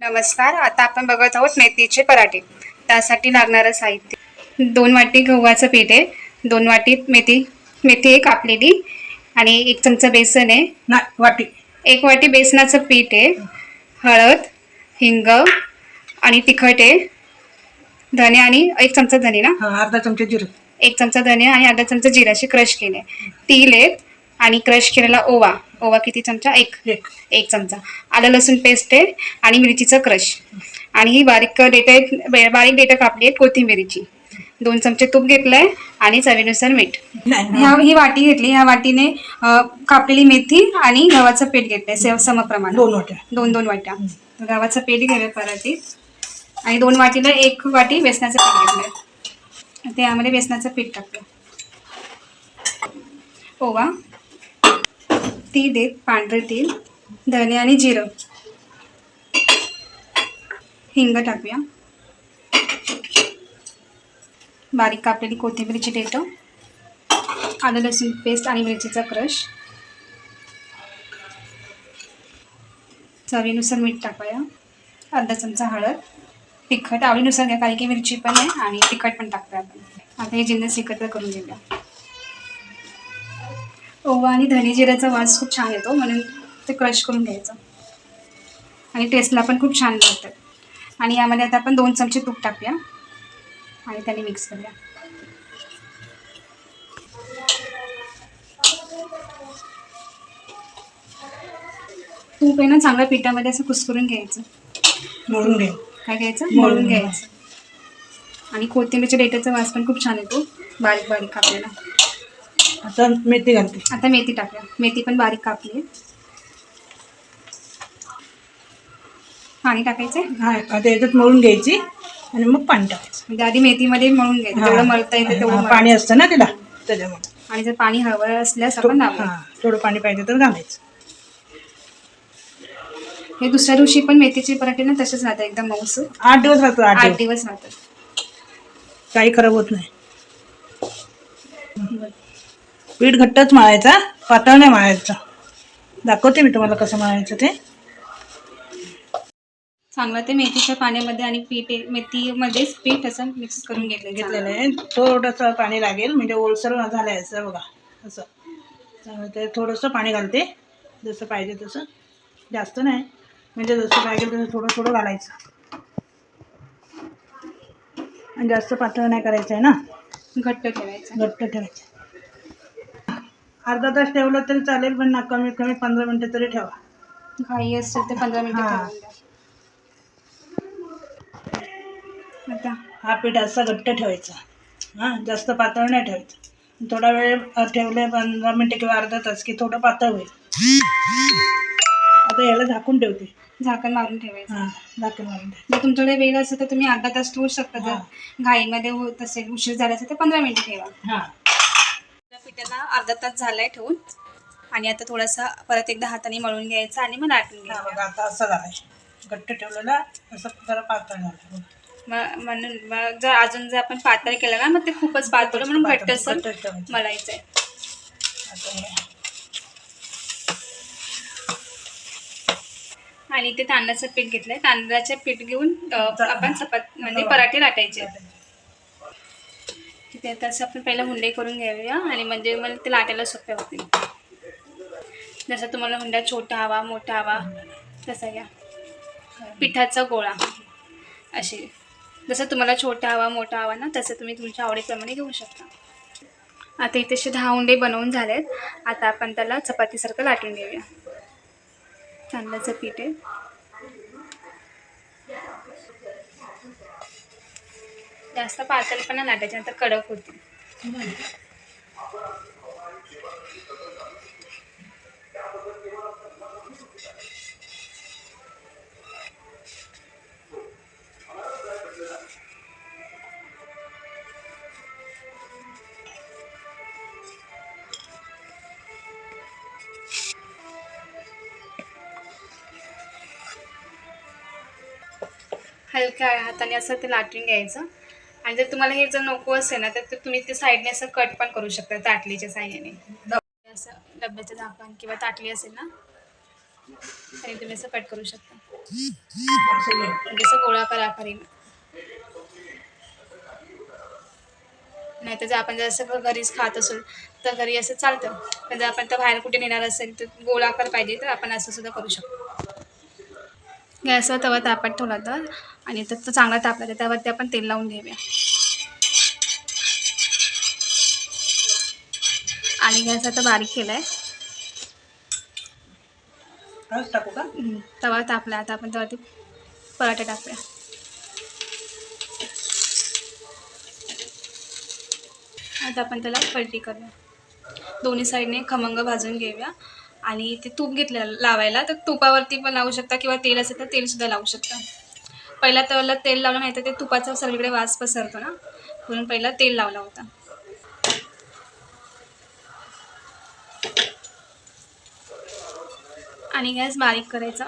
नमस्कार आता आपण बघत आहोत मेथीचे पराठे. त्यासाठी लागणारं साहित्य. दोन वाटी गव्हाचं पीठ आहे. दोन वाटी मेथी मेथी आहे कापलेली आणि एक चमचा बेसन आहे. नाही वाटी. एक वाटी बेसनाचं पीठ आहे. हळद हिंग आणि तिखट आहे. धने आणि एक चमचा धने ना? हा अर्धा चमचा जिरं. एक चमचा धने आणि अर्धा चमचा जिराशी क्रश केले तीळ आहेत आणि क्रश केलेला ओवा. ओवा किती चमचा? एक. एक. चमचा. आलं लसूण पेस्ट आहे आणि मिरचीचं क्रश. आणि ही बारीक डेटा बारीक डेटा कापली आहे कोथिंबिरीची. दोन चमचे तूप घेतलंय आणि चवीनुसार मीठ. ह्या ही वाटी घेतली. ह्या वाटीने कापलेली मेथी आणि गव्हाचं पीठ घेतलंय सेव समप्रमाण दोन वाट्या. दोन दोन वाट्या. गव्हाचं पीठ घ्यावे पराठीत आणि दोन वाटीला एक वाटी बेसनाचं पीठ घेतलंय. ते यामध्ये बेसनाचं पीठ टाकलं ओवा. ती देत पांढरे तेल धने आणि जिरं. हिंग टाकूया. बारीक कापलेली कोथिंबीरची डेटं आलं लसूण पेस्ट आणि मिरचीचा क्रश. चवीनुसार मीठ टाकूया. अर्धा चमचा हळद. तिखट आवडीनुसार घ्या कारण की मिरची पण आहे आणि तिखट पण टाकूया आपण. आता हे जिन्नस एकत्र करून घेऊया. ओवा आणि धने जिऱ्याचा वास खूप छान येतो म्हणून ते क्रश करून घ्यायचं. आणि टेस्टला पण खूप छान लागतं. आणि यामध्ये आता आपण दोन चमचे तूप टाकूया. आणि त्याने मिक्स करूया. तूप आहे ना चांगल्या पिठामध्ये असं कुस्करून घ्यायचं. मोडून घे. काय घ्यायचं? मळून मळून घ्यायचं. आणि कोथिंबीरच्या डेटाचा वास पण खूप छान येतो. बारीक बारीक कापलेला. आता मेथी घालते. आता मेथी टाकूया. मेथी पण बारीक कापली. पाणी टाकायचं हा आता याच्यात मळून घ्यायची आणि मग पाणी टाकायचं. म्हणजे आधी मेथीमध्ये मळून घ्यायचं. जेवढं मळता येतं तेवढं मळ. पाणी असतं ना तिला त्याच्यामुळे. आणि जर पाणी हवं असल्यास आपण हा थोडं पाणी पाहिजे तर घालायचं. हे दुसऱ्या दिवशी पण मेथीचे पराठे ना तसेच राहतात. एकदम मऊसूर आठ दिवस राहतो आठ आठ दिवस. दिवस राहतात. काही खराब होत नाही. पीठ घट्टच मळायचा पातळ नाही मळायचा. दाखवते मी तुम्हाला कसं मळायचं ते. चांगलं ते मेथीच्या पाण्यामध्ये आणि पीठ मेथीमध्येच पीठ असं मिक्स करून घेतलं घेतलेलं आहे. थोडंसं पाणी लागेल म्हणजे ओलसर झालं याचं बघा. असं. ते थोडंसं पाणी घालते. जसं पाहिजे तसं. जास्त नाही. म्हणजे जसं पाहिजे तसं थोडं थोडं घालायचं. आणि जास्त पातळ नाही करायचं आहे ना? घट्ट ठेवायचं. घट्ट ठेवायचं. अर्धा तास ठेवलं तरी चालेल पण ना कमीत कमी पंधरा मिनटं तरी ठेवा. घाई असेल तर पंधरा मिनिटं हा. द्या. आता. हा पीठ असा घट्ट ठेवायचा. हां जास्त पातळ नाही ठेवायचं. थोडा वेळ अ, ठेवले पंधरा मिनटं किंवा अर्धा तास की थोडं पातळ होईल. आता याला झाकून ठेवते. झाकण मारून ठेवायचं. हां झाकण मारून ठेव. जर तुमच्याकडे वेळ असेल तर तुम्ही अर्धा तास ठेवू शकता. जर घाईमध्ये होत असेल उशीर झाला असेल तर पंधरा मिनिटं ठेवा. हां. पिठाला अर्धा तास झालाय ठेवून. आणि आता थोडासा परत एकदा हाताने मळून घ्यायचा आणि मग लाटून घ्यायचा. आता असं झालंय. घट्ट ठेवलेला असं जरा पातळ झालं. मग म्हणून मग जर अजून जर आपण पातळ केलं ना मग ते खूपच पातळ म्हणून घट्ट असं घट्ट ठेवायचं. मळायचंय. आता हे. आणि ते तांदळाचं पीठ घेतलंय. तांदळाचं पीठ घेऊन आपण चपात म्हणजे पराठे लाटायचे. तिथे तसं आपण पहिला हुंडे करून घेऊया आणि म्हणजे मला ते लाटायला सोपे होतील जसं तुम्हाला हुंडा छोटा हवा मोठा हवा तसा घ्या. पिठाचा गोळा. असे जसं तुम्हाला छोटा हवा मोठा हवा ना तसं तुम्ही तुमच्या आवडीप्रमाणे घेऊ शकता. आता इथे असे दहा हुंडे बनवून झालेत. आता आपण त्याला चपातीसारखं लाटून घेऊया. तांदळाचं पीठ आहे. जास्त पातळ पण नाही त्याच्यानंतर कडक होतील. हलक्या हाताने असं ते लाटून घ्यायचं. आणि जर तुम्हाला हे जर नको असेल ना तर तुम्ही ते साईडने असं कट पण करू शकता ताटलीच्या साह्याने. असं डब्याचं झाकण किंवा ताटली असेल ना आणि तुम्ही असं कट करू शकता. म्हणजे जसं गोळाकार आकारीनं नाही तर जर आपण जर असं घरीच खात असेल तर घरी असं चालतं. पण जर आपण तर बाहेर कुठे नेणार असेल तर गोळाकार पाहिजे तर आपण असं सुद्धा करू शकतो. गॅसवर तवा तापत ठेवला तर आणि तर तो चांगला तापला तर त्यावरती आपण तेल लावून घेऊया आणि गॅस आता बारीक केला आहे हळद टाकू का? तवा तापला. आता आपण त्यावरती पराठे टाकूया. आता आपण त्याला पलटी करूया. दोन्ही साईडने खमंग भाजून घेऊया. आणि ते तूप घेतलं लावायला. तर तुपावरती पण लावू शकता किंवा तेल असेल तर तेलसुद्धा लावू शकता. पहिला तवाला तेल लावलं नाही तर ते तुपाचा सगळीकडे वास पसरतो ना. म्हणून पहिला तेल लावला होता. आणि गॅस बारीक करायचा.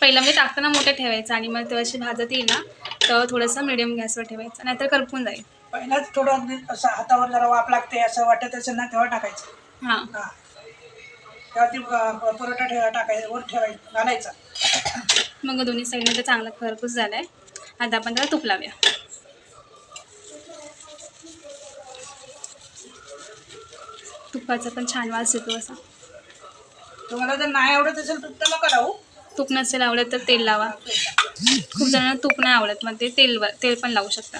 पहिला म्हणजे टाकताना मोठं ठेवायचं आणि मग तेव्हा अशी भाजत येईल ना तेव्हा थोडंसं मिडियम गॅसवर ठेवायचं. नाहीतर करपून जाईल. पहिलाच थोडं अगदी असं हातावर जरा वाप लागते असं वाटत असेल ना तेव्हा टाकायचं. हां. तेव्हा ती अं, परोठा ठेवा टाकायचं वर ठेवायचं घालायचा मग दोन्ही साईडने चांगला खरपूस झाला आहे आता आपण त्याला तूप लावूया. तुपाचा पण छान वास येतो असा. तुम्हाला जर नाही आवडत असेल तर तर नका लावू. तूप नसेल आवडत तर तेल लावा. खूप जणांना तूप नाही आवडत मग ते तेल तेल पण लावू शकता.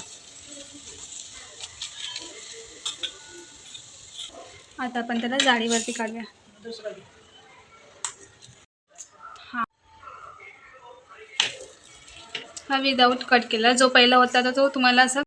आता आपण त्याला जाळीवरती काढूया. दुसरं घे. हा विदाऊट कट केला जो पहिला होता तो तुम्हाला असं